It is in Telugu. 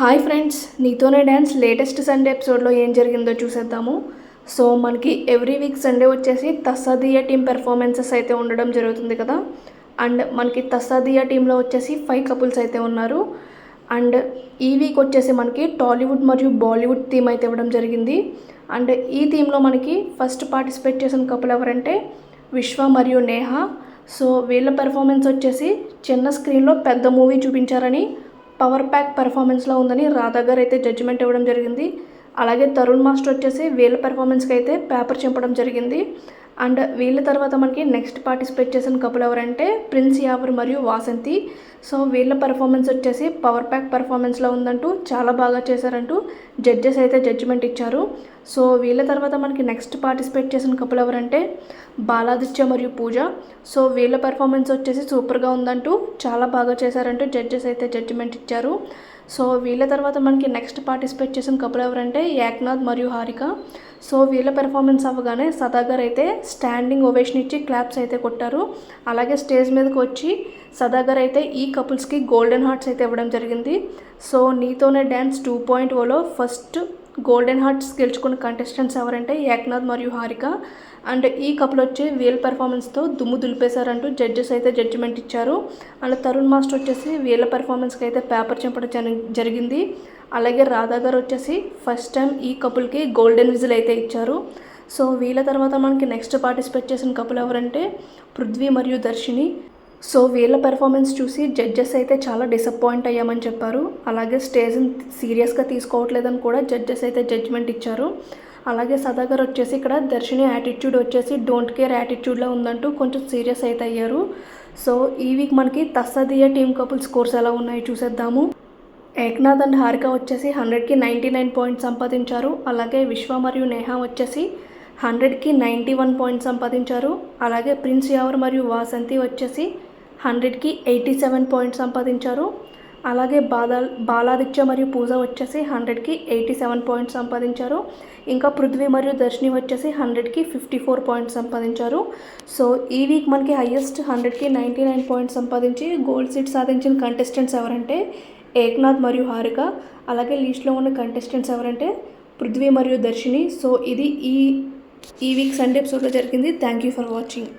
Hi friends Neethone dance latest Sunday ఎపిసోడ్లో ఏం జరిగిందో చూసేద్దాము. సో మనకి ఎవ్రీ వీక్ సండే వచ్చేసి తస్సాదియా టీం పెర్ఫార్మెన్సెస్ అయితే ఉండడం జరుగుతుంది కదా. అండ్ మనకి తస్సాదియా టీంలో వచ్చేసి ఫైవ్ కపుల్స్ అయితే ఉన్నారు. అండ్ ఈ వీక్ వచ్చేసి మనకి టాలీవుడ్ మరియు బాలీవుడ్ థీమ్ అయితే ఇవ్వడం జరిగింది. అండ్ ఈ థీమ్లో మనకి ఫస్ట్ పార్టిసిపేట్ చేసిన కపుల్ ఎవరంటే విశ్వ మరియు నేహ సో వీళ్ళ పెర్ఫార్మెన్స్ వచ్చేసి చిన్న స్క్రీన్లో పెద్ద మూవీ చూపించారని పవర్ ప్యాక్ పెర్ఫార్మెన్స్లో ఉందని రాధా గారు అయితే జడ్జిమెంట్ ఇవ్వడం జరిగింది. అలాగే తరుణ్ మాస్టర్ వచ్చేసి వీళ్ళ పెర్ఫార్మెన్స్కి అయితే పేపర్ చింపడం జరిగింది. అండ్ వీళ్ళ తర్వాత మనకి నెక్స్ట్ పార్టిసిపేట్ చేసిన కపుల్ ఎవరంటే ప్రిన్స్ యావర్ మరియు వాసంతి. సో వీళ్ళ పెర్ఫార్మెన్స్ వచ్చేసి పవర్ ప్యాక్ పెర్ఫార్మెన్స్లో ఉందంటూ చాలా బాగా చేశారంటూ జడ్జెస్ అయితే జడ్జిమెంట్ ఇచ్చారు. సో వీళ్ళ తర్వాత మనకి నెక్స్ట్ పార్టిసిపేట్ చేసిన కపుల్ ఎవరంటే బాలాదిత్య మరియు పూజ. సో వీళ్ళ పెర్ఫార్మెన్స్ వచ్చేసి సూపర్గా ఉందంటూ చాలా బాగా చేశారంటూ జడ్జెస్ అయితే జడ్జిమెంట్ ఇచ్చారు. సో వీళ్ళ తర్వాత మనకి నెక్స్ట్ పార్టిసిపేట్ చేసిన కపుల్ ఎవరంటే ఏక్నాథ్ మరియు హారిక. సో వీళ్ళ పెర్ఫార్మెన్స్ అవ్వగానే సదాగర్ అయితే స్టాండింగ్ ఓవేషన్ ఇచ్చి క్లాప్స్ అయితే కొట్టారు. అలాగే స్టేజ్ మీదకి వచ్చి సదాగర్ అయితే ఈ కపుల్స్కి గోల్డెన్ హార్ట్స్ అయితే ఇవ్వడం జరిగింది. So Neethone dance two point Ola first golden hearts గెలుచుకున్న కంటెస్టెంట్స్ ఎవరంటే ఏక్నాథ్ మరియు హారిక. అండ్ ఈ కపుల్ వచ్చి వీల్ పెర్ఫార్మెన్స్తో దుమ్ము దులిపేశారంటూ జడ్జెస్ అయితే జడ్జిమెంట్ ఇచ్చారు. అండ్ తరుణ్ మాస్టర్ వచ్చేసి వీళ్ళ పెర్ఫార్మెన్స్కి అయితే పేపర్ చింపడం జరిగింది. అలాగే రాధా గారు వచ్చేసి ఫస్ట్ టైం ఈ కపుల్కి గోల్డెన్ విజిల్ అయితే ఇచ్చారు. సో వీళ్ళ తర్వాత మనకి నెక్స్ట్ పార్టిసిపేట్ చేసిన కపుల్ ఎవరంటే పృథ్వీ మరియు దర్శిని. సో వీళ్ళ పెర్ఫార్మెన్స్ చూసి జడ్జెస్ అయితే చాలా డిసప్పాయింట్ అయ్యామని చెప్పారు. అలాగే స్టేజ్ని సీరియస్గా తీసుకోవట్లేదని కూడా జడ్జెస్ అయితే జడ్జ్మెంట్ ఇచ్చారు. అలాగే సదాగర్ వచ్చేసి ఇక్కడ దర్శిని యాటిట్యూడ్ వచ్చేసి డోంట్ కేర్ యాటిట్యూడ్లో ఉందంటూ కొంచెం సీరియస్ అయితే అయ్యారు. సో ఈ వీక్ మనకి తస్సదియా టీమ్ కపుల్ స్కోర్స్ ఎలా ఉన్నాయి చూసేద్దాము. ఏక్నాథ్ అండ్ హారిక వచ్చేసి హండ్రెడ్కి నైంటీ నైన్ పాయింట్స్ సంపాదించారు. అలాగే విశ్వ మరియు నేహా వచ్చేసి హండ్రెడ్కి నైంటీ వన్ పాయింట్స్ సంపాదించారు. అలాగే ప్రిన్స్ యావర్ మరియు వాసంతి వచ్చేసి హండ్రెడ్కి ఎయిటీ సెవెన్ పాయింట్స్ సంపాదించారు. అలాగే బాలా బాలాదిత్య మరియు పూజ వచ్చేసి హండ్రెడ్కి ఎయిటీ సెవెన్ పాయింట్స్ సంపాదించారు. ఇంకా పృథ్వీ మరియు దర్శిని వచ్చేసి హండ్రెడ్కి ఫిఫ్టీ ఫోర్ పాయింట్స్ సంపాదించారు. సో ఈ వీక్ మనకి హయ్యెస్ట్ హండ్రెడ్కి నైంటీ నైన్ పాయింట్స్ సంపాదించి గోల్డ్ సీట్ సాధించిన కంటెస్టెంట్స్ ఎవరంటే ఏక్నాథ్ మరియు హారిక. అలాగే లీస్ట్లో ఉన్న కంటెస్టెంట్స్ ఎవరంటే పృథ్వీ మరియు దర్శిని. సో ఇది ఈ ఈ వీక్ సండే ఎపిసోడ్లో జరిగింది. Thank you for watching